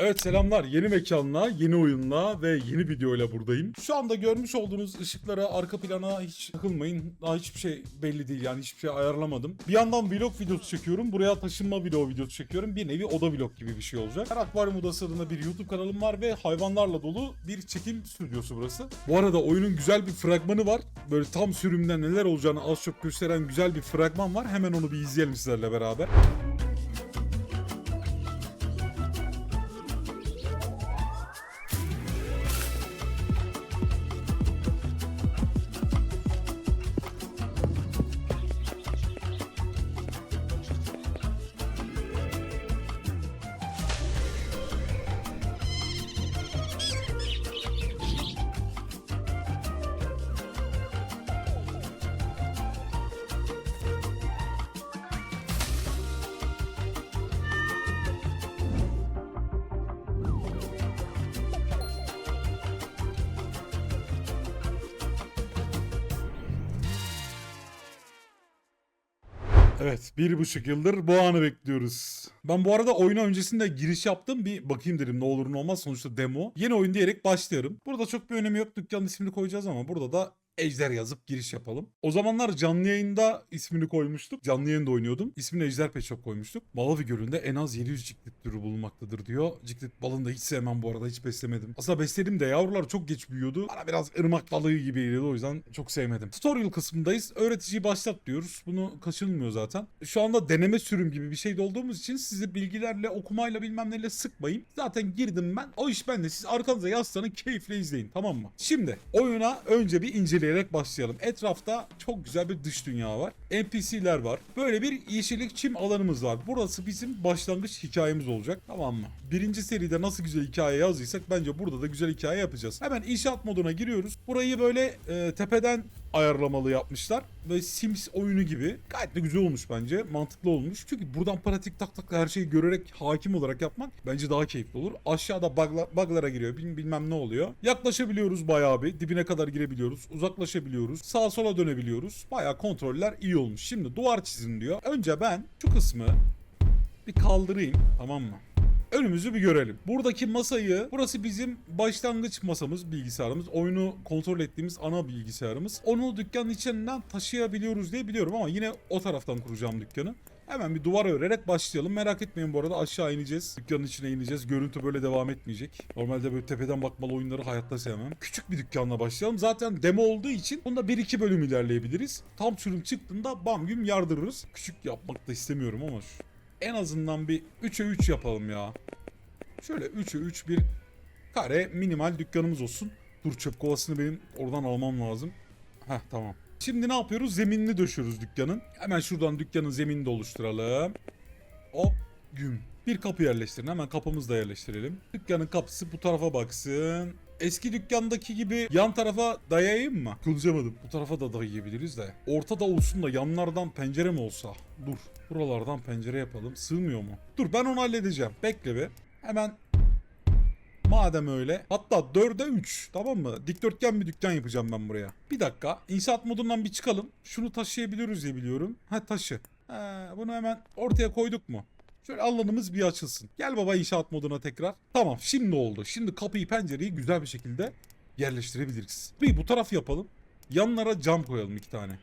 Evet selamlar. Yeni mekanla, yeni oyunla ve yeni videoyla buradayım. Şu anda görmüş olduğunuz ışıklara, arka plana hiç takılmayın. Daha hiçbir şey belli değil yani hiçbir şey ayarlamadım. Bir yandan vlog videosu çekiyorum. Buraya taşınma vlog videosu çekiyorum. Bir nevi oda vlog gibi bir şey olacak. Her Akvaryum Odası adında bir YouTube kanalım var ve hayvanlarla dolu bir çekim stüdyosu burası. Bu arada oyunun güzel bir fragmanı var. Böyle tam sürümden neler olacağını az çok gösteren güzel bir fragman var. Hemen onu bir izleyelim sizlerle beraber. Evet bir buçuk yıldır bu anı bekliyoruz. Ben bu arada oyuna öncesinde giriş yaptım bir bakayım dedim ne olur ne olmaz sonuçta demo. Yeni oyun diyerek başlıyorum. Burada çok bir önemi yok dükkanın ismini koyacağız ama burada da Ejder yazıp giriş yapalım. O zamanlar canlı yayında ismini koymuştuk. Canlı yayında oynuyordum. İsmini Ejder Pet koymuştuk. Malawi Gölü'nde en az 700 ciklet türü bulunmaktadır diyor. Ciklet balını da hiç sevmem bu arada hiç beslemedim. Aslında besledim de yavrular çok geç büyüyordu. Bana biraz ırmak balığı gibi geliyordu o yüzden çok sevmedim. Tutorial kısmındayız. Öğreticiyi başlat diyoruz. Bunu kaçınılmıyor zaten. Şu anda deneme sürüm gibi bir şeyde olduğumuz için sizi bilgilerle okumayla bilmem neyle sıkmayın. Zaten girdim ben. O iş bende. Siz arkanıza yaslanın keyifle izleyin tamam mı? Şimdi oyuna önce bir inceleyerek başlayalım. Etrafta çok güzel bir dış dünya var. NPC'ler var. Böyle bir yeşillik çim alanımız var. Burası bizim başlangıç hikayemiz olacak. Tamam mı? Birinci seride nasıl güzel hikaye yazdıysak bence burada da güzel hikaye yapacağız. Hemen inşaat moduna giriyoruz. Burayı böyle e, tepeden ayarlamalı yapmışlar. Ve Sims oyunu gibi. Gayet de güzel olmuş bence. Mantıklı olmuş. Çünkü buradan pratik tak tak her şeyi görerek hakim olarak yapmak bence daha keyifli olur. Aşağıda bugla, buglara giriyor. Bil- bilmem ne oluyor. Yaklaşabiliyoruz bayağı bir. Dibine kadar girebiliyoruz. Uzaklaşabiliyoruz. Sağa sola dönebiliyoruz. Bayağı kontroller iyi olmuş. Şimdi duvar çizin diyor. Önce ben şu kısmı bir kaldırayım. Tamam mı? Önümüzü bir görelim. Buradaki masayı, burası bizim başlangıç masamız, bilgisayarımız. Oyunu kontrol ettiğimiz ana bilgisayarımız. Onu dükkanın içinden taşıyabiliyoruz diye biliyorum ama yine o taraftan kuracağım dükkanı. Hemen bir duvar örerek başlayalım. Merak etmeyin bu arada aşağı ineceğiz. Dükkanın içine ineceğiz. Görüntü böyle devam etmeyecek. Normalde böyle tepeden bakmalı oyunları hayatta sevmem. Küçük bir dükkanla başlayalım. Zaten demo olduğu için bunda 1-2 bölüm ilerleyebiliriz. Tam sürüm çıktığında bam güm yardırırız. Küçük yapmak da istemiyorum ama şu- en azından bir 3'e 3 yapalım ya. Şöyle 3'e 3 bir kare minimal dükkanımız olsun. Dur çöp kovasını benim oradan almam lazım. Heh tamam. Şimdi ne yapıyoruz? Zeminini döşüyoruz dükkanın. Hemen şuradan dükkanın zeminini de oluşturalım. Hop güm. Bir kapı yerleştirin. Hemen kapımızı da yerleştirelim. Dükkanın kapısı bu tarafa baksın. Eski dükkandaki gibi yan tarafa dayayayım mı? Konuşamadım. Bu tarafa da dayayabiliriz de. Ortada olsun da yanlardan pencere mi olsa? Dur. Buralardan pencere yapalım. Sığmıyor mu? Dur ben onu halledeceğim. Bekle be. Hemen Madem öyle. Hatta 4'e 3 tamam mı? Dikdörtgen bir dükkan yapacağım ben buraya. Bir dakika. İnşaat modundan bir çıkalım. Şunu taşıyabiliyoruz diye biliyorum. Ha taşı. Ha, bunu hemen ortaya koyduk mu? Şöyle alanımız bir açılsın. Gel baba inşaat moduna tekrar. Tamam şimdi oldu. Şimdi kapıyı pencereyi güzel bir şekilde yerleştirebiliriz. Bir bu taraf yapalım. Yanlara cam koyalım iki tane.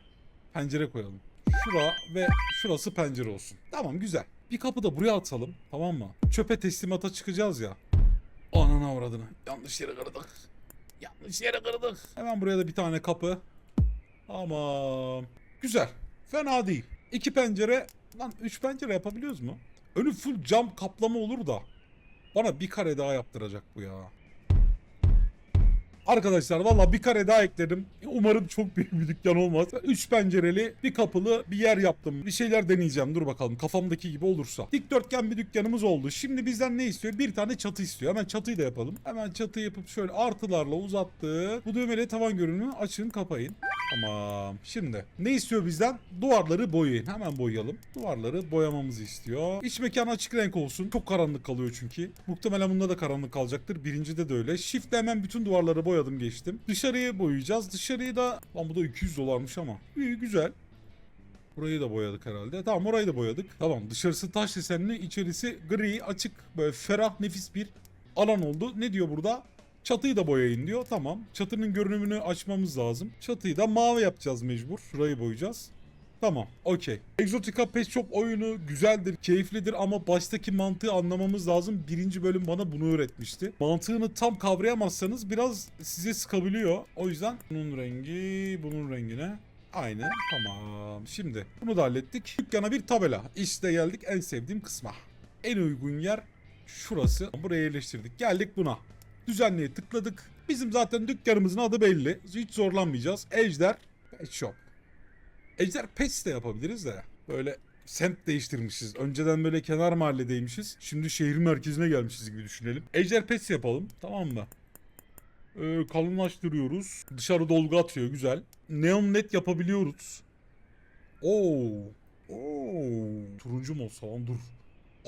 Pencere koyalım. Şura ve şurası pencere olsun. Tamam güzel. Bir kapı da buraya atalım. Tamam mı? Çöpe teslimata çıkacağız ya. Ananı avradını. Yanlış yere kırdık. Yanlış yere kırdık. Hemen buraya da bir tane kapı. Tamam. Güzel. Fena değil. İki pencere. Lan üç pencere yapabiliyoruz mu? Önü full cam kaplama olur da. Bana bir kare daha yaptıracak bu ya. Arkadaşlar valla bir kare daha ekledim. Umarım çok büyük bir dükkan olmaz. Üç pencereli bir kapılı bir yer yaptım. Bir şeyler deneyeceğim dur bakalım kafamdaki gibi olursa. Dikdörtgen bir dükkanımız oldu. Şimdi bizden ne istiyor? Bir tane çatı istiyor. Hemen çatıyı da yapalım. Hemen çatı yapıp şöyle artılarla uzattık. Bu düğmeli tavan görünümü açın kapayın. Tamam. Şimdi ne istiyor bizden? Duvarları boyayın. Hemen boyayalım. Duvarları boyamamızı istiyor. İç mekan açık renk olsun. Çok karanlık kalıyor çünkü. Muhtemelen bunda da karanlık kalacaktır. Birincide de öyle. Shift'le hemen bütün duvarları boyadım geçtim. Dışarıyı boyayacağız. Dışarıyı da... Lan bu da 200 dolarmış ama. İyi güzel. Burayı da boyadık herhalde. Tamam orayı da boyadık. Tamam dışarısı taş desenli, içerisi gri, açık, böyle ferah, nefis bir alan oldu. Ne diyor burada? Çatıyı da boyayın diyor. Tamam. Çatının görünümünü açmamız lazım. Çatıyı da mavi yapacağız mecbur. Şurayı boyayacağız. Tamam, okey. Exotica Pet Shop oyunu güzeldir, keyiflidir ama baştaki mantığı anlamamız lazım. Birinci bölüm bana bunu öğretmişti. Mantığını tam kavrayamazsanız biraz size sıkabiliyor. O yüzden bunun rengi, bunun rengine aynı. Tamam. Şimdi bunu da hallettik. Dükkana bir tabela. İşte geldik en sevdiğim kısma. En uygun yer şurası. Buraya yerleştirdik. Geldik buna. Düzenliğe tıkladık. Bizim zaten dükkanımızın adı belli. Hiç zorlanmayacağız. Ejder Pet Shop. Ejder Pets de yapabiliriz de. Böyle semt değiştirmişiz. Önceden böyle kenar mahalledeymişiz. Şimdi şehir merkezine gelmişiz gibi düşünelim. Ejder Pets yapalım. Tamam mı? Ee, kalınlaştırıyoruz. Dışarı dolgu atıyor. Güzel. Neon led yapabiliyoruz. Oo. Oo. Turuncu mu olsa lan dur.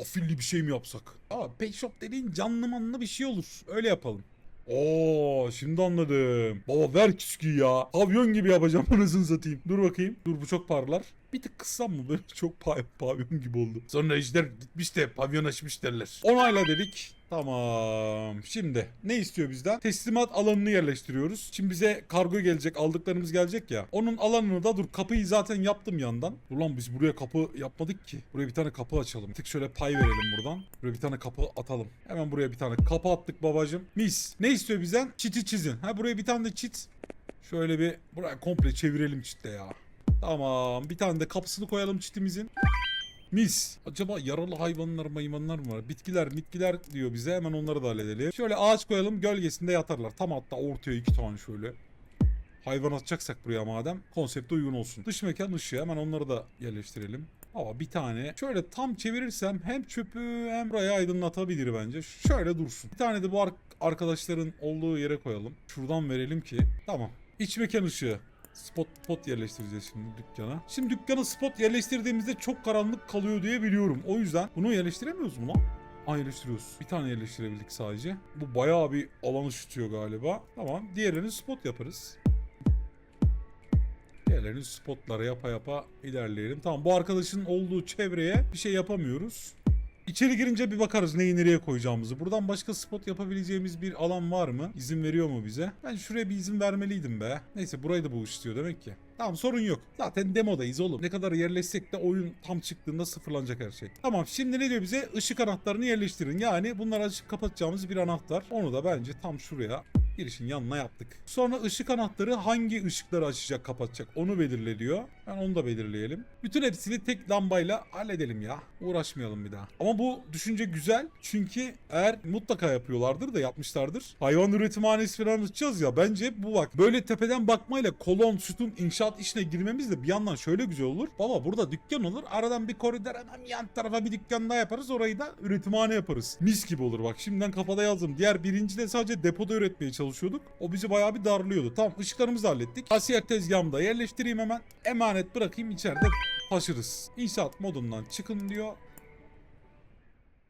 Afilli bir şey mi yapsak? Aa, pet shop dediğin canlı manlı bir şey olur. Öyle yapalım. Oo, şimdi anladım. Baba ver küsküyü ya. Pavyon gibi yapacağım anasını satayım. Dur bakayım. Dur bu çok parlar. Bir tık kıssam mı böyle çok pav pavyon gibi oldu. Sonra ejder gitmiş de pavyon açmış derler. Onayla dedik. Tamam. Şimdi ne istiyor bizden? Teslimat alanını yerleştiriyoruz. Şimdi bize kargo gelecek, aldıklarımız gelecek ya. Onun alanını da dur kapıyı zaten yaptım yandan. Ulan biz buraya kapı yapmadık ki. Buraya bir tane kapı açalım. Bir tık şöyle pay verelim buradan. Buraya bir tane kapı atalım. Hemen buraya bir tane kapı attık babacım. Mis. Ne istiyor bizden? Çiti çizin. Ha buraya bir tane de çit. Şöyle bir buraya komple çevirelim çitle ya. Tamam. Bir tane de kapısını koyalım çitimizin. Mis. Acaba yaralı hayvanlar mayvanlar mı var? Bitkiler bitkiler diyor bize. Hemen onları da halledelim. Şöyle ağaç koyalım gölgesinde yatarlar. Tam hatta ortaya iki tane şöyle. Hayvan atacaksak buraya madem konsepte uygun olsun. Dış mekan ışığı hemen onları da yerleştirelim. Ama bir tane şöyle tam çevirirsem hem çöpü hem burayı aydınlatabilir bence. Şöyle dursun. Bir tane de bu ar- arkadaşların olduğu yere koyalım. Şuradan verelim ki. Tamam. İç mekan ışığı. Spot spot yerleştireceğiz şimdi dükkana. Şimdi dükkana spot yerleştirdiğimizde çok karanlık kalıyor diye biliyorum. O yüzden bunu yerleştiremiyoruz mu lan? Aa yerleştiriyoruz. Bir tane yerleştirebildik sadece. Bu bayağı bir alan ışıtıyor galiba. Tamam. Diğerini spot yaparız. Diğerlerini spotlara yapa yapa ilerleyelim. Tamam bu arkadaşın olduğu çevreye bir şey yapamıyoruz. İçeri girince bir bakarız neyi nereye koyacağımızı. Buradan başka spot yapabileceğimiz bir alan var mı? İzin veriyor mu bize? Ben şuraya bir izin vermeliydim be. Neyse burayı da bu istiyor demek ki. Tamam sorun yok. Zaten demodayız oğlum. Ne kadar yerleşsek de oyun tam çıktığında sıfırlanacak her şey. Tamam şimdi ne diyor bize? Işık anahtarını yerleştirin. Yani bunları açıp kapatacağımız bir anahtar. Onu da bence tam şuraya girişin yanına yaptık. Sonra ışık anahtarı hangi ışıkları açacak kapatacak onu belirliyor. Ben onu da belirleyelim. Bütün hepsini tek lambayla halledelim ya. Uğraşmayalım bir daha. Ama bu düşünce güzel. Çünkü eğer mutlaka yapıyorlardır da yapmışlardır. Hayvan üretimhanesi falan açacağız ya. Bence bu bak. Böyle tepeden bakmayla kolon, sütun, inşaat işine girmemiz de bir yandan şöyle güzel olur. Baba burada dükkan olur. Aradan bir koridor hemen yan tarafa bir dükkan daha yaparız. Orayı da üretimhane yaparız. Mis gibi olur bak. Şimdiden kafada yazdım. Diğer birinci de sadece depoda üretmeye çalışıyorduk. O bizi bayağı bir darlıyordu. Tamam ışıklarımızı hallettik. Kasiyer tezgahımı da yerleştireyim hemen. Emanet bırakayım içeride taşırız. İnşaat modundan çıkın diyor.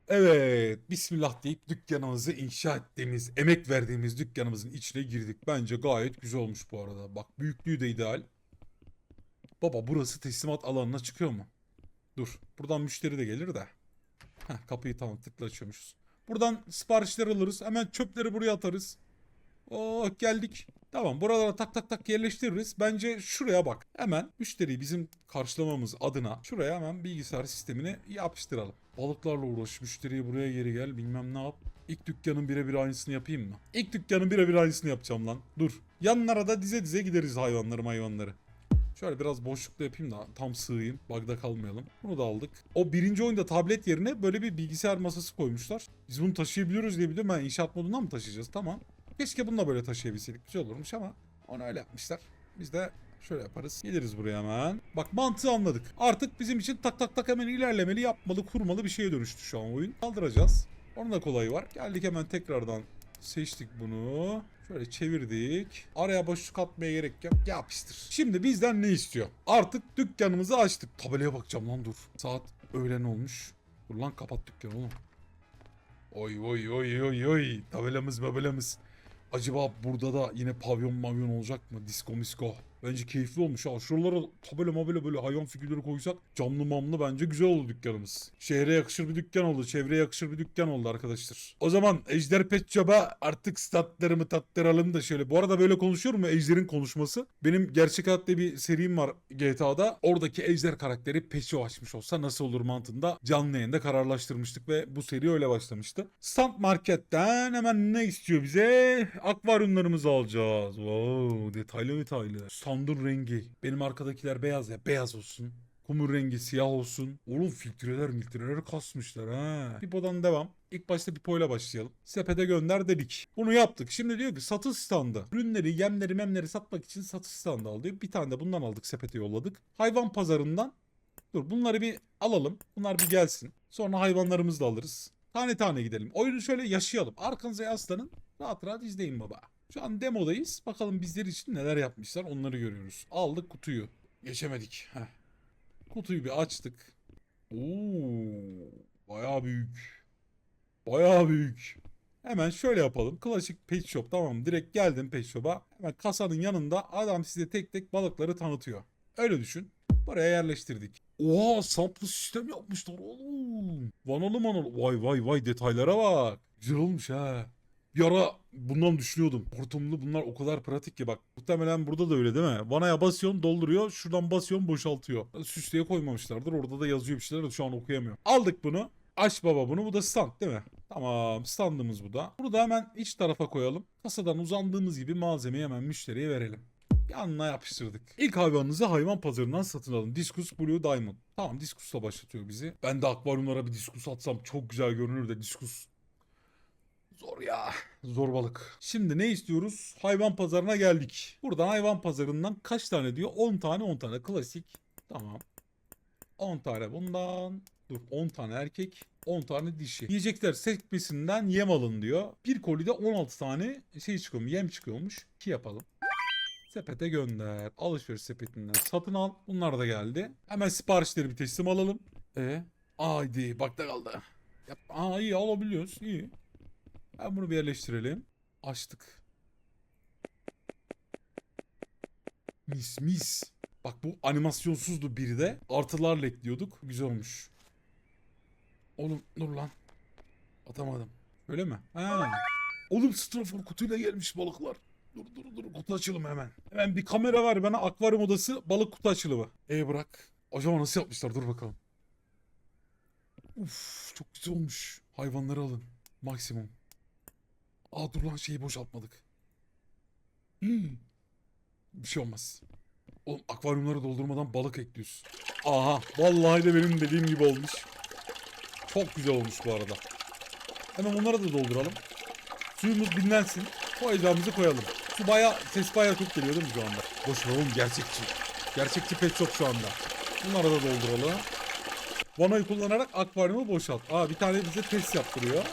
Evet, bismillah deyip dükkanımızı inşa ettiğimiz, emek verdiğimiz dükkanımızın içine girdik. Bence gayet güzel olmuş bu arada. Bak büyüklüğü de ideal. Baba burası teslimat alanına çıkıyor mu? Dur, buradan müşteri de gelir de. Heh, kapıyı tamam tıkla. Buradan siparişler alırız. Hemen çöpleri buraya atarız. Oh geldik. Tamam buralara tak tak tak yerleştiririz. Bence şuraya bak. Hemen müşteriyi bizim karşılamamız adına şuraya hemen bilgisayar sistemini yapıştıralım. Balıklarla uğraş, müşteriyi buraya geri gel bilmem ne yap. İlk dükkanın birebir aynısını yapayım mı? İlk dükkanın birebir aynısını yapacağım lan. Dur. Yanlara da dize dize gideriz hayvanları hayvanları. Şöyle biraz boşlukta yapayım da tam sığayım. Bug'da kalmayalım. Bunu da aldık. O birinci oyunda tablet yerine böyle bir bilgisayar masası koymuşlar. Biz bunu taşıyabiliyoruz diye biliyorum. Ben inşaat modundan mı taşıyacağız? Tamam. Keşke bunu da böyle taşıyabilseydik. Güzel olurmuş ama onu öyle yapmışlar. Biz de şöyle yaparız. Geliriz buraya hemen. Bak mantığı anladık. Artık bizim için tak tak tak hemen ilerlemeli, yapmalı, kurmalı bir şeye dönüştü şu an oyun. Kaldıracağız. Onun da kolayı var. Geldik hemen tekrardan seçtik bunu. Şöyle çevirdik. Araya boşluk atmaya gerek yok. Yapıştır. Şimdi bizden ne istiyor? Artık dükkanımızı açtık. Tabelaya bakacağım lan dur. Saat öğlen olmuş. Dur lan kapat dükkanı oğlum. Oy oy oy oy oy. Tabelamız mabelamız. Acaba burada da yine pavyon mavyon olacak mı? Disko misko. Bence keyifli olmuş ha. Şuralara tabela mabela böyle hayvan figürleri koysak camlı mamlı bence güzel oldu dükkanımız. Şehre yakışır bir dükkan oldu. Çevreye yakışır bir dükkan oldu arkadaşlar. O zaman Ejder Pet Shop'a artık statlarımı tattıralım da şöyle. Bu arada böyle konuşuyorum ya Ejder'in konuşması. Benim gerçek hayatta bir serim var GTA'da. Oradaki Ejder karakteri Shop açmış olsa nasıl olur mantığında canlı yayında kararlaştırmıştık ve bu seri öyle başlamıştı. Stand Market'ten hemen ne istiyor bize? Akvaryumlarımızı alacağız. Wow, detaylı detaylı. Standın rengi. Benim arkadakiler beyaz ya. Beyaz olsun. Kumur rengi siyah olsun. Oğlum filtreler miltreler kasmışlar ha. Pipo'dan devam. İlk başta Pipo'yla başlayalım. Sepete gönder dedik. Bunu yaptık. Şimdi diyor ki satış standı. Ürünleri, yemleri, memleri satmak için satış standı al diyor. Bir tane de bundan aldık sepete yolladık. Hayvan pazarından Dur bunları bir alalım. Bunlar bir gelsin. Sonra hayvanlarımızı da alırız. Tane tane gidelim. Oyunu şöyle yaşayalım. Arkanıza yaslanın. Rahat rahat izleyin baba. Şu an demodayız. Bakalım bizler için neler yapmışlar onları görüyoruz. Aldık kutuyu. Geçemedik. Heh. Kutuyu bir açtık. Oo, bayağı büyük. Bayağı büyük. Hemen şöyle yapalım. Klasik pet shop tamam. Direkt geldim pet shop'a. Hemen kasanın yanında adam size tek tek balıkları tanıtıyor. Öyle düşün. Buraya yerleştirdik. Oha samplı sistem yapmışlar oğlum. Vanalı manalı. Vay vay vay detaylara bak. Güzel olmuş ha. Bir ara bundan düşünüyordum. Hortumlu bunlar o kadar pratik ki bak. Muhtemelen burada da öyle değil mi? Vanaya basıyorsun dolduruyor. Şuradan basıyorsun boşaltıyor. Süsleye koymamışlardır. Orada da yazıyor bir şeyler şu an okuyamıyorum. Aldık bunu. Aç baba bunu. Bu da stand değil mi? Tamam standımız bu da. Bunu da hemen iç tarafa koyalım. Kasadan uzandığımız gibi malzemeyi hemen müşteriye verelim. Yanına yapıştırdık. İlk hayvanınızı hayvan pazarından satın alın. Discus Blue Diamond. Tamam Discus'la başlatıyor bizi. Ben de akvaryumlara bir Discus atsam çok güzel görünür de Discus Zor ya. Zor balık. Şimdi ne istiyoruz? Hayvan pazarına geldik. Buradan hayvan pazarından kaç tane diyor? 10 tane 10 tane. Klasik. Tamam. 10 tane bundan. Dur 10 tane erkek. 10 tane dişi. Yiyecekler sekmesinden yem alın diyor. Bir kolide 16 tane şey çıkıyormuş. Yem çıkıyormuş. 2 yapalım. Sepete gönder. Alışveriş sepetinden satın al. Bunlar da geldi. Hemen siparişleri bir teslim alalım. E, haydi bakta kaldı. Yap. Aa iyi alabiliyoruz. İyi. Ben bunu bir yerleştirelim. Açtık. Mis mis. Bak bu animasyonsuzdu biri de. Artılarla ekliyorduk. Güzel olmuş. Oğlum dur lan. Atamadım. Öyle mi? Ha. Oğlum strafor kutuyla gelmiş balıklar. Dur dur dur kutu açılımı hemen. Hemen bir kamera var bana akvaryum odası balık kutu açılımı. E bırak. Acaba nasıl yapmışlar dur bakalım. Uf çok güzel olmuş. Hayvanları alın. Maksimum. Aa dur lan şeyi boşaltmadık. Hmm. Bir şey olmaz. Oğlum akvaryumları doldurmadan balık ekliyoruz. Aha vallahi de benim dediğim gibi olmuş. Çok güzel olmuş bu arada. Hemen onları da dolduralım. Suyumuz dinlensin. Koyacağımızı koyalım. Su baya, ses baya çok geliyor değil mi şu anda? Boş ver oğlum gerçekçi. Gerçekçi pet shop şu anda. Bunları da dolduralım. Vanayı kullanarak akvaryumu boşalt. Aa bir tane bize test yaptırıyor.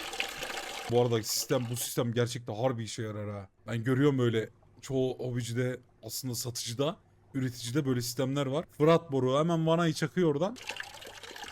Bu arada sistem bu sistem gerçekten harbi işe yarar ha. Ben görüyorum öyle çoğu hobicide aslında satıcıda üreticide böyle sistemler var. Fırat boru hemen vanayı çakıyor oradan.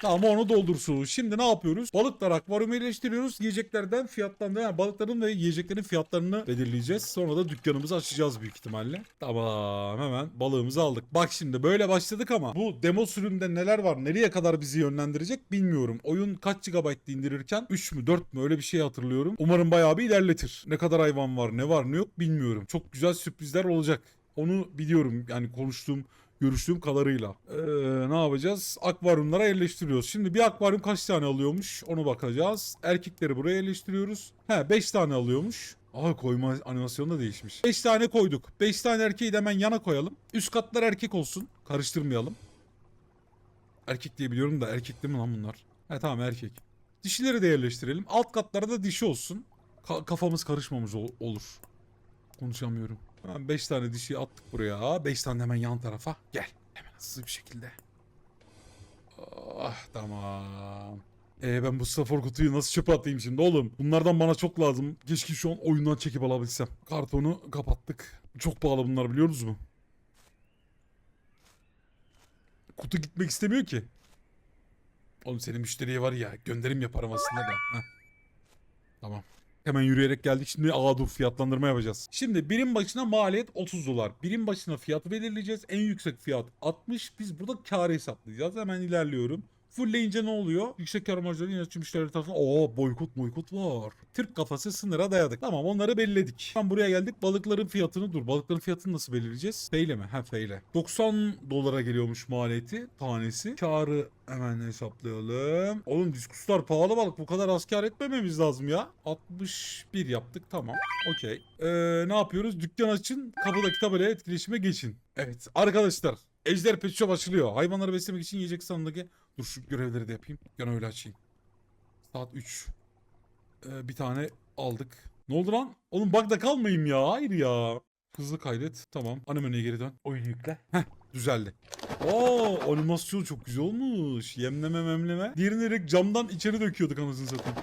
Tamam onu doldursun. Şimdi ne yapıyoruz? Balıklar akvaryuma yerleştiriyoruz. Yiyeceklerden fiyatlarını yani balıkların ve yiyeceklerin fiyatlarını belirleyeceğiz. Sonra da dükkanımızı açacağız büyük ihtimalle. Tamam hemen balığımızı aldık. Bak şimdi böyle başladık ama bu demo sürümde neler var? Nereye kadar bizi yönlendirecek bilmiyorum. Oyun kaç GB indirirken 3 mü 4 mü öyle bir şey hatırlıyorum. Umarım bayağı bir ilerletir. Ne kadar hayvan var ne var ne yok bilmiyorum. Çok güzel sürprizler olacak. Onu biliyorum yani konuştuğum görüştüğüm kadarıyla. Ee, ne yapacağız? Akvaryumlara yerleştiriyoruz. Şimdi bir akvaryum kaç tane alıyormuş? Onu bakacağız. Erkekleri buraya yerleştiriyoruz. He 5 tane alıyormuş. Aa koyma animasyonu da değişmiş. 5 tane koyduk. 5 tane erkeği de hemen yana koyalım. Üst katlar erkek olsun. Karıştırmayalım. Erkek diye biliyorum da erkek değil mi lan bunlar? He tamam erkek. Dişileri de yerleştirelim. Alt katlara da dişi olsun. Ka- kafamız karışmamış ol- olur. Konuşamıyorum. Hemen 5 tane dişi attık buraya. 5 tane hemen yan tarafa. Gel. Hemen hızlı bir şekilde. Ah tamam. Ee ben bu stafor kutuyu nasıl çöpe atayım şimdi oğlum? Bunlardan bana çok lazım. Keşke şu an oyundan çekip alabilsem. Kartonu kapattık. Çok pahalı bunlar biliyorsunuz mu? Kutu gitmek istemiyor ki. Oğlum senin müşteriye var ya gönderim yaparım aslında da. Heh. Tamam. Hemen yürüyerek geldik. Şimdi aa dur fiyatlandırma yapacağız. Şimdi birim başına maliyet 30 dolar. Birim başına fiyat belirleyeceğiz. En yüksek fiyat 60. Biz burada kar hesaplayacağız. Hemen ilerliyorum. Fullleyince ne oluyor? Yüksek kar marjları yönetici müşterileri tarafından Oo boykot boykot var. Türk kafası sınıra dayadık. Tamam onları belirledik. Tam buraya geldik. Balıkların fiyatını dur. Balıkların fiyatını nasıl belirleyeceğiz? Feyle mi? Ha feyle. 90 dolara geliyormuş maliyeti tanesi. Karı hemen hesaplayalım. Oğlum diskuslar pahalı balık. Bu kadar asker etmememiz lazım ya. 61 yaptık. Tamam. Okey. Ee, ne yapıyoruz? Dükkan açın. Kapıdaki tabelaya etkileşime geçin. Evet. Arkadaşlar. Ejder Pet Shop açılıyor. Hayvanları beslemek için yiyecek sandığı Dur şu görevleri de yapayım. Gene öyle açayım. Saat 3. Ee, bir tane aldık. Ne oldu lan? Oğlum bug'da kalmayayım ya. Hayır ya. Hızlı kaydet. Tamam. Ana menüye geri dön. Oyunu yükle. Heh düzeldi. Oo animasyon çok güzel olmuş. Yemleme memleme. Diğerini direkt camdan içeri döküyorduk anasını satayım.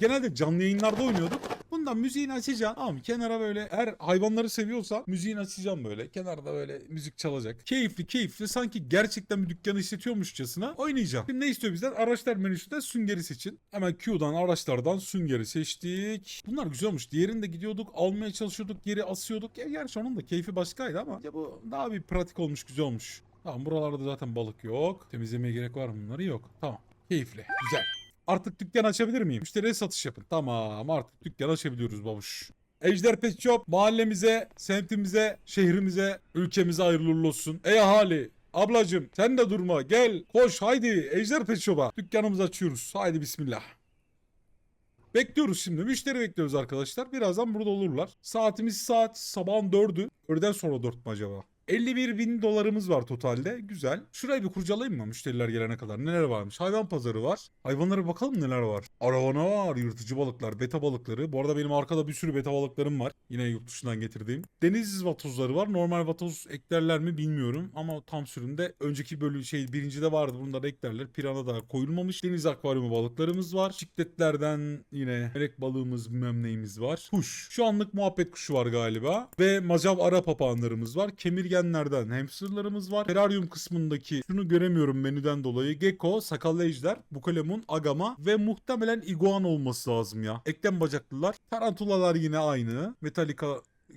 Genelde canlı yayınlarda oynuyorduk. Bundan müziğini açacaksın. Tamam kenara böyle her hayvanları seviyorsan müziğini açacağım böyle. Kenarda böyle müzik çalacak. Keyifli keyifli sanki gerçekten bir dükkanı işletiyormuşçasına oynayacağım. Şimdi ne istiyor bizden? Araçlar menüsünde süngeri seçin. Hemen Q'dan araçlardan süngeri seçtik. Bunlar güzel olmuş. Diğerinde gidiyorduk almaya çalışıyorduk geri asıyorduk. Ya gerçi onun da keyfi başkaydı ama ya bu daha bir pratik olmuş güzel olmuş. Tamam buralarda zaten balık yok. Temizlemeye gerek var mı bunları? Yok. Tamam. Keyifli. Güzel. Artık dükkan açabilir miyim? Müşteriye satış yapın. Tamam artık dükkan açabiliyoruz babuş. Ejder Pet Shop mahallemize, semtimize, şehrimize, ülkemize hayırlı olsun. Ey ahali, ablacım sen de durma gel koş haydi Ejder Pet Shop'a. Dükkanımızı açıyoruz. Haydi bismillah. Bekliyoruz şimdi. Müşteri bekliyoruz arkadaşlar. Birazdan burada olurlar. Saatimiz saat sabahın 4'ü. Öğleden sonra 4 mü acaba? 51 bin dolarımız var totalde. Güzel. Şurayı bir kurcalayayım mı müşteriler gelene kadar? Neler varmış? Hayvan pazarı var. Hayvanlara bakalım neler var. Aravana var. Yırtıcı balıklar. Beta balıkları. Bu arada benim arkada bir sürü beta balıklarım var. Yine yurt dışından getirdiğim. Deniz vatozları var. Normal vatoz eklerler mi bilmiyorum. Ama tam sürümde önceki bölüm şey birincide vardı. Bunda da eklerler. Pirana da koyulmamış. Deniz akvaryumu balıklarımız var. Çikletlerden yine melek balığımız bilmem neyimiz var. Kuş. Şu anlık muhabbet kuşu var galiba. Ve macav ara papağanlarımız var. Kemirgenlerden hamsterlarımız var. Teraryum kısmındaki şunu göremiyorum menüden dolayı. Gecko, sakallı ejder, bukalemun, agama ve muhtemelen iguan olması lazım ya. Eklem bacaklılar. Tarantulalar yine aynı. Metallica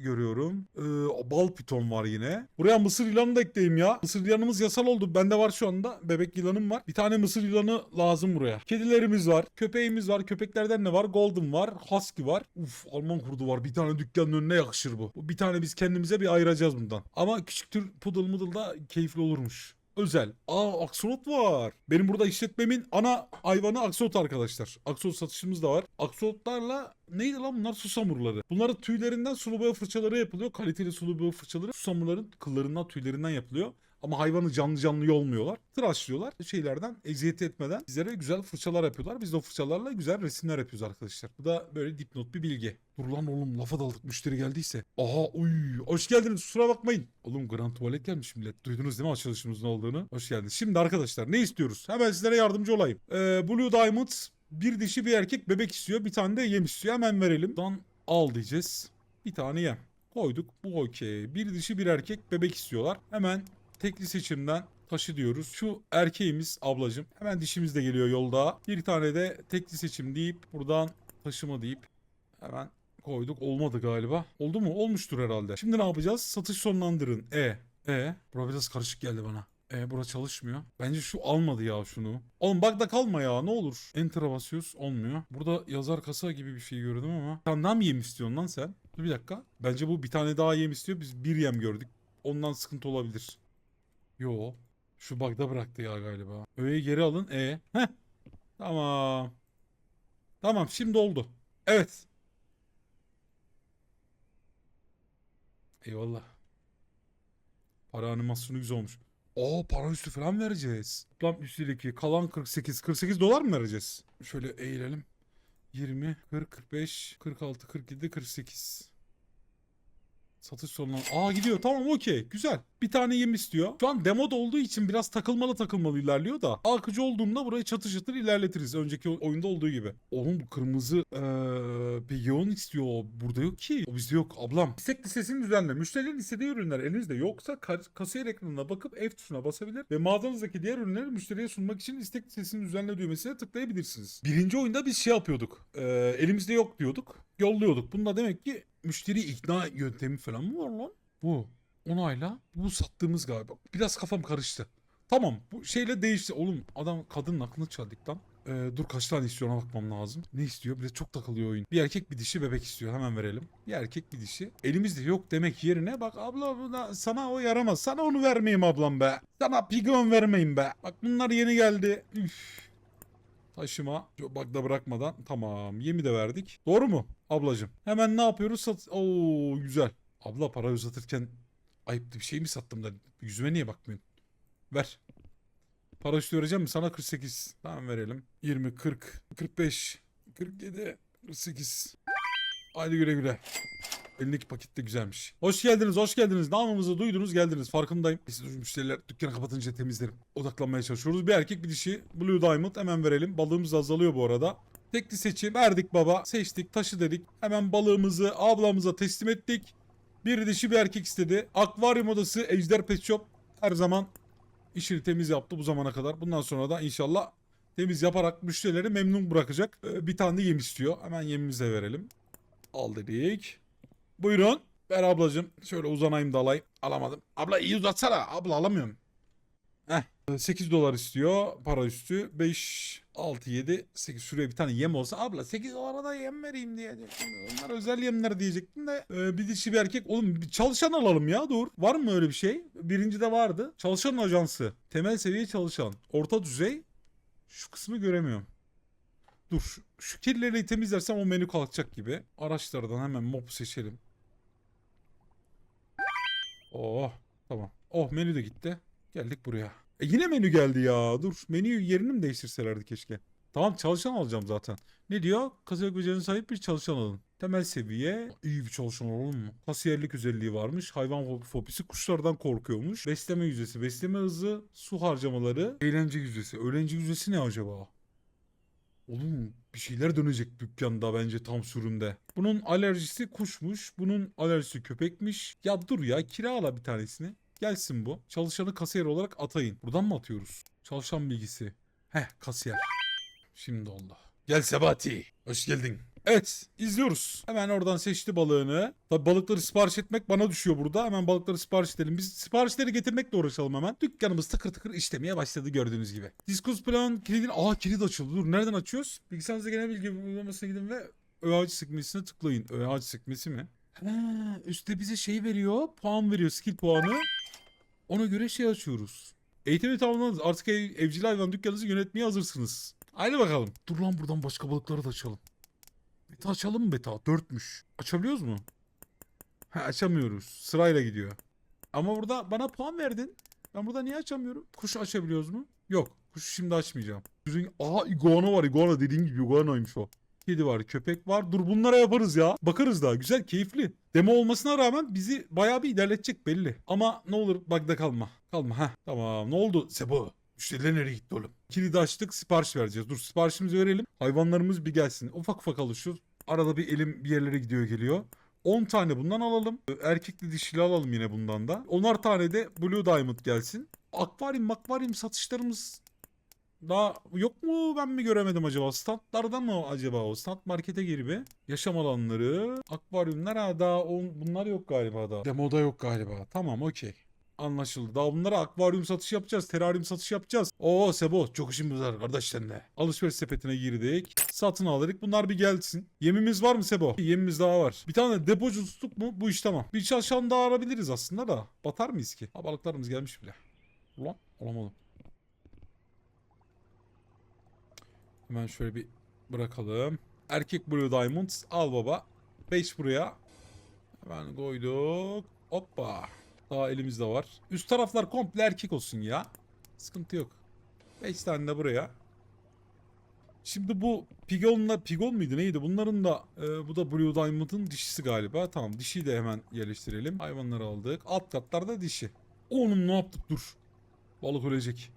görüyorum. Ee, bal piton var yine. Buraya mısır yılanı da ekleyeyim ya. Mısır yılanımız yasal oldu. Bende var şu anda. Bebek yılanım var. Bir tane mısır yılanı lazım buraya. Kedilerimiz var. Köpeğimiz var. Köpeklerden ne var? Golden var. Husky var. Uf Alman kurdu var. Bir tane dükkanın önüne yakışır bu. Bir tane biz kendimize bir ayıracağız bundan. Ama küçük tür pudıl mıdıl da keyifli olurmuş. Özel. Aa aksolot var. Benim burada işletmemin ana hayvanı aksolot arkadaşlar. Aksolot satışımız da var. Aksolotlarla neydi lan bunlar? Susamurları. Bunların tüylerinden sulu boya fırçaları yapılıyor. Kaliteli sulu boya fırçaları susamurların kıllarından tüylerinden yapılıyor. Ama hayvanı canlı canlı yolmuyorlar. Tıraşlıyorlar. Şeylerden eziyet etmeden bizlere güzel fırçalar yapıyorlar. Biz de o fırçalarla güzel resimler yapıyoruz arkadaşlar. Bu da böyle dipnot bir bilgi. Dur lan oğlum lafa daldık müşteri geldiyse. Aha uy hoş geldiniz kusura bakmayın. Oğlum Grand Tuvalet gelmiş millet. Duydunuz değil mi açılışımızın olduğunu? Hoş geldiniz. Şimdi arkadaşlar ne istiyoruz? Hemen sizlere yardımcı olayım. Ee, Blue Diamond bir dişi bir erkek bebek istiyor. Bir tane de yem istiyor. Hemen verelim. Dan al diyeceğiz. Bir tane yem. Koyduk. Bu okey. Bir dişi bir erkek bebek istiyorlar. Hemen tekli seçimden taşı diyoruz. Şu erkeğimiz ablacım. Hemen dişimiz de geliyor yolda. Bir tane de tekli seçim deyip buradan taşıma deyip hemen koyduk. Olmadı galiba. Oldu mu? Olmuştur herhalde. Şimdi ne yapacağız? Satış sonlandırın. E. E. Bura biraz karışık geldi bana. E bura çalışmıyor. Bence şu almadı ya şunu. Oğlum bak da kalma ya ne olur. Enter'a basıyoruz olmuyor. Burada yazar kasa gibi bir şey gördüm ama. Sen daha mı yem istiyorsun lan sen? Dur bir dakika. Bence bu bir tane daha yem istiyor. Biz bir yem gördük. Ondan sıkıntı olabilir. Yo. Şu bug'da bıraktı ya galiba. Öğeyi geri alın. E. Heh. Tamam. Tamam şimdi oldu. Evet. Eyvallah. Para animasyonu güzel olmuş. Aa para üstü falan vereceğiz. Toplam üstündeki kalan 48. 48 dolar mı vereceğiz? Şöyle eğilelim. 20, 40, 45, 46, 47, 48. Satış sonuna. Aa gidiyor tamam okey güzel. Bir tane yem istiyor. Şu an demoda olduğu için biraz takılmalı takılmalı ilerliyor da. Akıcı olduğunda burayı çatır çatır ilerletiriz. Önceki oyunda olduğu gibi. Oğlum bu kırmızı ee, bir yoğun istiyor. Burada yok ki. O bizde yok. Ablam. İstek listesini düzenle. Müşterilerin istediği ürünler elinizde yoksa ka- kasiyer ekranına bakıp F tuşuna basabilir ve mağazanızdaki diğer ürünleri müşteriye sunmak için istek listesini düzenle düğmesine tıklayabilirsiniz. Birinci oyunda biz şey yapıyorduk. Ee, elimizde yok diyorduk. Yolluyorduk. Bunda demek ki müşteri ikna yöntemi falan mı var lan? Bu. Onayla. Bu sattığımız galiba. Biraz kafam karıştı. Tamam bu şeyle değişti. Oğlum adam kadının aklını çaldık lan. Ee, dur kaç tane istiyor ona bakmam lazım. Ne istiyor? Bir de çok takılıyor oyun. Bir erkek bir dişi bebek istiyor. Hemen verelim. Bir erkek bir dişi. Elimizde yok demek yerine bak abla buna, sana o yaramaz. Sana onu vermeyeyim ablam be. Sana pigon vermeyeyim be. Bak bunlar yeni geldi. Üf. Taşıma çok bakta bırakmadan tamam yemi de verdik. Doğru mu ablacığım? Hemen ne yapıyoruz? Sat Oo güzel. Abla para uzatırken ayıptı bir şey mi sattım da yüzüme niye bakmıyorsun? Ver. Para üstü vereceğim mi? Sana 48. Tamam verelim. 20, 40, 45, 47, 48. Haydi güle güle. Elindeki paket de güzelmiş. Hoş geldiniz, hoş geldiniz. Namımızı duydunuz, geldiniz. Farkındayım. Biz müşteriler dükkanı kapatınca temizlerim. Odaklanmaya çalışıyoruz. Bir erkek, bir dişi. Blue Diamond hemen verelim. Balığımız azalıyor bu arada. Tekli seçim. Verdik baba. Seçtik, taşı dedik. Hemen balığımızı ablamıza teslim ettik. Bir dişi bir erkek istedi. Akvaryum odası Ejder Pet Shop. Her zaman işini temiz yaptı bu zamana kadar. Bundan sonra da inşallah temiz yaparak müşterileri memnun bırakacak. Ee, bir tane de yem istiyor. Hemen yemimizi de verelim. Al dedik. Buyurun. Ver ablacığım. Şöyle uzanayım da. Alamadım. Abla iyi uzatsana. Abla alamıyorum. Heh. Ee, 8 dolar istiyor. Para üstü. 5, 6, 7, 8. Şuraya bir tane yem olsa. Abla 8 dolara da yem vereyim diyecektim. Onlar özel yemler diyecektim de. Ee, bir dişi bir erkek. Oğlum bir çalışan alalım ya dur. Var mı öyle bir şey? Birinci de vardı. Çalışan ajansı. Temel seviye çalışan. Orta düzey. Şu kısmı göremiyorum. Dur şu, kirleri temizlersem o menü kalkacak gibi. Araçlardan hemen mop seçelim. Oh tamam. Oh menü de gitti. Geldik buraya. E yine menü geldi ya. Dur menüyü yerini mi değiştirselerdi keşke. Tamam çalışan alacağım zaten. Ne diyor? Kasiyer becerine sahip bir çalışan alın. Temel seviye iyi bir çalışan alalım mı? Kasiyerlik özelliği varmış. Hayvan fo- fobisi kuşlardan korkuyormuş. Besleme yüzdesi, besleme hızı, su harcamaları, eğlence yüzdesi. Eğlence yüzdesi ne acaba? Oğlum bir şeyler dönecek dükkanda bence tam sürümde. Bunun alerjisi kuşmuş. Bunun alerjisi köpekmiş. Ya dur ya kirala bir tanesini. Gelsin bu. Çalışanı kasiyer olarak atayın. Buradan mı atıyoruz? Çalışan bilgisi. Heh kasiyer. Şimdi oldu. Gel Sebati. Hoş geldin. Evet izliyoruz. Hemen oradan seçti balığını. Tabi balıkları sipariş etmek bana düşüyor burada. Hemen balıkları sipariş edelim. Biz siparişleri getirmekle uğraşalım hemen. Dükkanımız tıkır tıkır işlemeye başladı gördüğünüz gibi. Diskus plan kilidin... Aa kilit açıldı. Dur nereden açıyoruz? Bilgisayarınızda genel bilgi uygulamasına gidin ve ÖAC sıkmasına tıklayın. ÖAC sıkması mi? Ha, üstte bize şey veriyor. Puan veriyor. Skill puanı. Ona göre şey açıyoruz. Eğitimi tamamladınız. Artık ev, evcil hayvan dükkanınızı yönetmeye hazırsınız. Haydi bakalım. Dur lan buradan başka balıkları da açalım. Beta açalım mı beta? Dörtmüş. Açabiliyoruz mu? Ha açamıyoruz. Sırayla gidiyor. Ama burada bana puan verdin. Ben burada niye açamıyorum? Kuş açabiliyoruz mu? Yok. Kuşu şimdi açmayacağım. Aha iguana var. Iguana dediğim gibi iguanaymış o. Kedi var, köpek var. Dur bunlara yaparız ya. Bakarız daha. Güzel, keyifli. Demo olmasına rağmen bizi bayağı bir ilerletecek belli. Ama ne olur bug'da kalma. Kalma ha. Tamam. Ne oldu? Sebo. Müşteriler nereye gitti oğlum? Kilidi açtık sipariş vereceğiz. Dur siparişimizi verelim. Hayvanlarımız bir gelsin. Ufak ufak alışıyor. Arada bir elim bir yerlere gidiyor geliyor. 10 tane bundan alalım. Erkekli dişili alalım yine bundan da. 10'ar tane de Blue Diamond gelsin. Akvaryum akvaryum satışlarımız daha yok mu ben mi göremedim acaba? Standlarda mı acaba o? Stand markete gir bir. Yaşam alanları. Akvaryumlar ha daha on, bunlar yok galiba daha. Demoda yok galiba. Tamam okey. Anlaşıldı. Daha bunlara akvaryum satışı yapacağız. Teraryum satışı yapacağız. Oo Sebo çok işimiz var kardeşlerle. Alışveriş sepetine girdik. Satın aldık. Bunlar bir gelsin. Yemimiz var mı Sebo? Yemimiz daha var. Bir tane depocu tuttuk mu bu iş tamam. Bir çalışan daha arabiliriz aslında da. Batar mıyız ki? Ha balıklarımız gelmiş bile. Ulan olamadım. Hemen şöyle bir bırakalım. Erkek Blue Diamond al baba. 5 buraya. Hemen koyduk. Hoppa. Daha elimizde var. Üst taraflar komple erkek olsun ya. Sıkıntı yok. 5 tane de buraya. Şimdi bu pigonla pigon muydu neydi? Bunların da e, bu da Blue Diamond'ın dişisi galiba. Tamam dişiyi de hemen yerleştirelim. Hayvanları aldık. Alt katlarda dişi. Oğlum ne yaptık dur. Balık ölecek.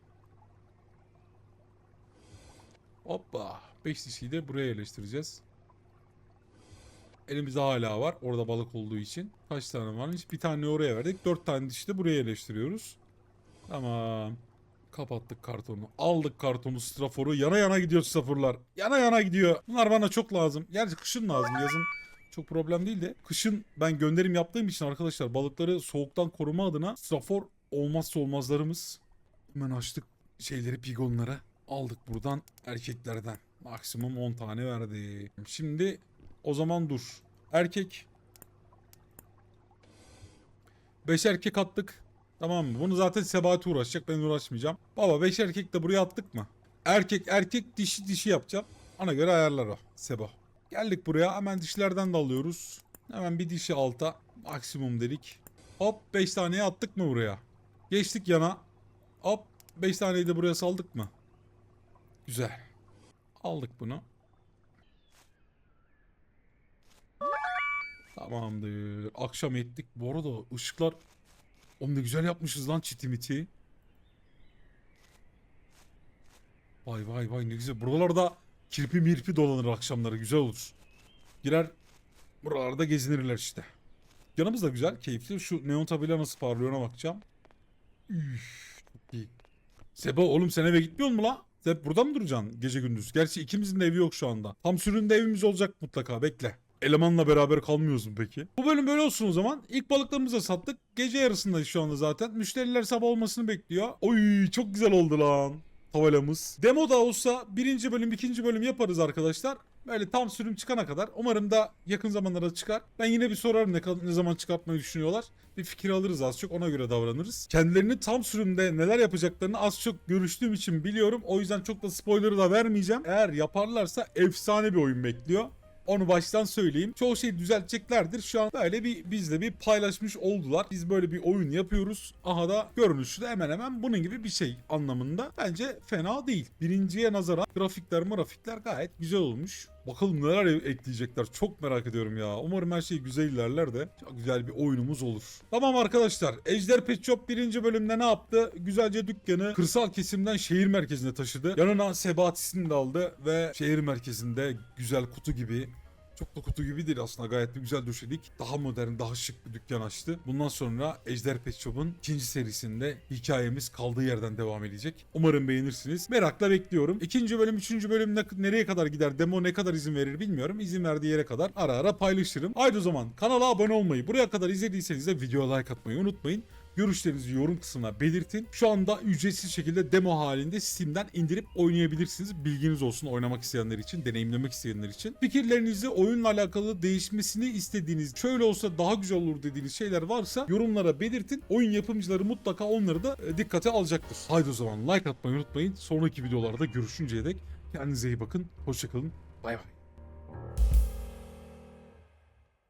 Hoppa. 5 dişiyi de buraya yerleştireceğiz. Elimizde hala var. Orada balık olduğu için. Kaç tane varmış? Bir tane oraya verdik. 4 tane dişi de buraya yerleştiriyoruz. Tamam. Kapattık kartonu. Aldık kartonu straforu. Yana yana gidiyor straforlar. Yana yana gidiyor. Bunlar bana çok lazım. Gerçi kışın lazım. Yazın çok problem değil de. Kışın ben gönderim yaptığım için arkadaşlar balıkları soğuktan koruma adına strafor olmazsa olmazlarımız. Hemen açtık şeyleri pigonlara. Aldık buradan erkeklerden. Maksimum 10 tane verdi. Şimdi o zaman dur. Erkek. 5 erkek attık. Tamam mı? Bunu zaten Sebati uğraşacak. Ben uğraşmayacağım. Baba 5 erkek de buraya attık mı? Erkek erkek dişi dişi yapacağım. Ona göre ayarlar o. Sebo. Geldik buraya. Hemen dişlerden de alıyoruz. Hemen bir dişi alta. Maksimum dedik. Hop 5 taneye attık mı buraya? Geçtik yana. Hop 5 taneyi de buraya saldık mı? Güzel. Aldık bunu. Tamamdır. Akşam ettik. Bu arada ışıklar... Oğlum ne güzel yapmışız lan çitimiti. Vay vay vay ne güzel. Buralarda kirpi mirpi dolanır akşamları. Güzel olur. Girer buralarda gezinirler işte. Yanımız da güzel, keyifli. Şu neon tabela nasıl parlıyor ona bakacağım. Üf. Seba oğlum sen eve gitmiyor mu la? Hep burada mı duracaksın gece gündüz? Gerçi ikimizin de evi yok şu anda. Tam süründe evimiz olacak mutlaka bekle. Elemanla beraber kalmıyoruz mu peki? Bu bölüm böyle olsun o zaman. İlk balıklarımızı sattık. Gece yarısındayız şu anda zaten. Müşteriler sabah olmasını bekliyor. Oy çok güzel oldu lan. Tabelamız. Demo da olsa birinci bölüm ikinci bölüm yaparız arkadaşlar. Böyle tam sürüm çıkana kadar. Umarım da yakın zamanlarda çıkar. Ben yine bir sorarım ne, ne zaman çıkartmayı düşünüyorlar. Bir fikir alırız az çok ona göre davranırız. Kendilerini tam sürümde neler yapacaklarını az çok görüştüğüm için biliyorum. O yüzden çok da spoiler'ı da vermeyeceğim. Eğer yaparlarsa efsane bir oyun bekliyor. Onu baştan söyleyeyim. Çoğu şeyi düzelteceklerdir. Şu an böyle bir bizle bir paylaşmış oldular. Biz böyle bir oyun yapıyoruz. Aha da görünüşü de hemen hemen bunun gibi bir şey anlamında. Bence fena değil. Birinciye nazaran grafikler grafikler gayet güzel olmuş. Bakalım neler ekleyecekler. Çok merak ediyorum ya. Umarım her şey güzel ilerler de çok güzel bir oyunumuz olur. Tamam arkadaşlar. Ejder Pet Shop birinci bölümde ne yaptı? Güzelce dükkanı kırsal kesimden şehir merkezine taşıdı. Yanına Sebatisini de aldı ve şehir merkezinde güzel kutu gibi çok da kutu gibi değil aslında gayet bir güzel döşedik. Daha modern, daha şık bir dükkan açtı. Bundan sonra Ejder Pet Shop'un ikinci serisinde hikayemiz kaldığı yerden devam edecek. Umarım beğenirsiniz. Merakla bekliyorum. İkinci bölüm, üçüncü bölüm ne- nereye kadar gider, demo ne kadar izin verir bilmiyorum. İzin verdiği yere kadar ara ara paylaşırım. Haydi o zaman kanala abone olmayı, buraya kadar izlediyseniz de videoya like atmayı unutmayın. Görüşlerinizi yorum kısmına belirtin. Şu anda ücretsiz şekilde demo halinde Steam'den indirip oynayabilirsiniz. Bilginiz olsun oynamak isteyenler için, deneyimlemek isteyenler için. Fikirlerinizi oyunla alakalı değişmesini istediğiniz, şöyle olsa daha güzel olur dediğiniz şeyler varsa yorumlara belirtin. Oyun yapımcıları mutlaka onları da e, dikkate alacaktır. Haydi o zaman like atmayı unutmayın. Sonraki videolarda görüşünceye dek kendinize iyi bakın. Hoşçakalın. Bay bay.